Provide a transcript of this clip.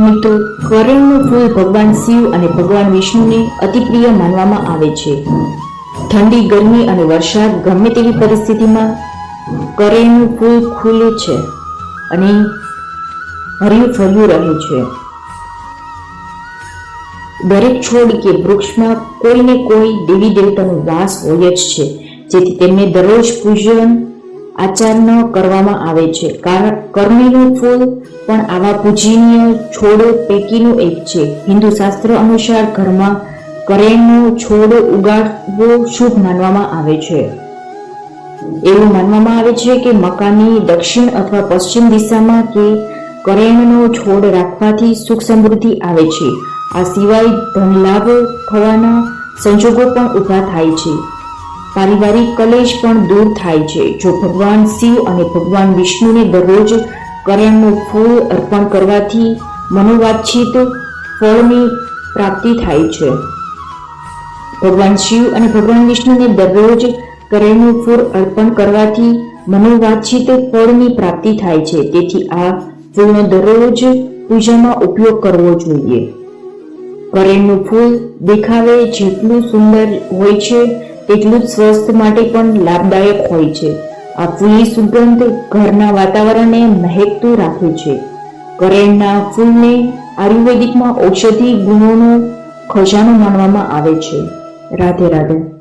મિત્રો, કરેણનું ફૂલ ભગવાન શિવ અને ભગવાન વિષ્ણુને અતિપ્રિય માનવામાં આવે છે. ઠંડી, ગરમી અને વરસાદ ગમે તેવી પરિસ્થિતિમાં કરેણનું ફૂલ ખુલે છે અને હર્યું ફર્યું રહે છે. દરેક છોડ કે વૃક્ષમાં કોઈ ને કોઈ દેવી દેવતાનો વાસ હોય જ છે, જેથી તેમને દરરોજ પૂજન આચરણ કરવામાં આવે છે. કારણ કરમીનું ફૂલ પણ આવા પૂજનીય છોડ પૈકીનું એક છે. હિન્દુ શાસ્ત્ર અનુસાર ઘરમાં કરેણનો છોડ ઉગાડવો શુભ માનવામાં આવે છે. એવું માનવામાં આવે છે કે મકાનની દક્ષિણ અથવા પશ્ચિમ દિશામાં કે કરેણનો છોડ રાખવાથી સુખ સમૃદ્ધિ આવે છે. આ સિવાય ધન લાભ થવાના સંજોગો પણ ઊભા થાય છે. પારિવારિક કલેશ પણ દૂર થાય છે. જો ભગવાન શિવ અને ભગવાન વિષ્ણુને દરરોજ કરેણનું ફૂલ અર્પણ કરવાથી મનોવાંછિત ફળની પ્રાપ્તિ થાય છે. ભગવાન શિવ અને ભગવાન વિષ્ણુને દરરોજ કરેણનું ફૂલ અર્પણ કરવાથી મનોવાંછિત ફળની પ્રાપ્તિ થાય છે. તેથી આ ફૂલનો દરરોજ પૂજામાં ઉપયોગ કરવો જોઈએ. કરેણનું ફૂલ દેખાવે જેટલું સુંદર હોય છે તેટલું જ સ્વસ્થ માટે પણ લાભદાયક હોય છે. આ ફૂલની સુગંધ ઘરના વાતાવરણને મહેકતું રાખે છે. કરેણના ફૂલને આયુર્વેદિકમાં ઔષધિ ગુણોનો ખજાનો માનવામાં આવે છે. રાધે રાધે.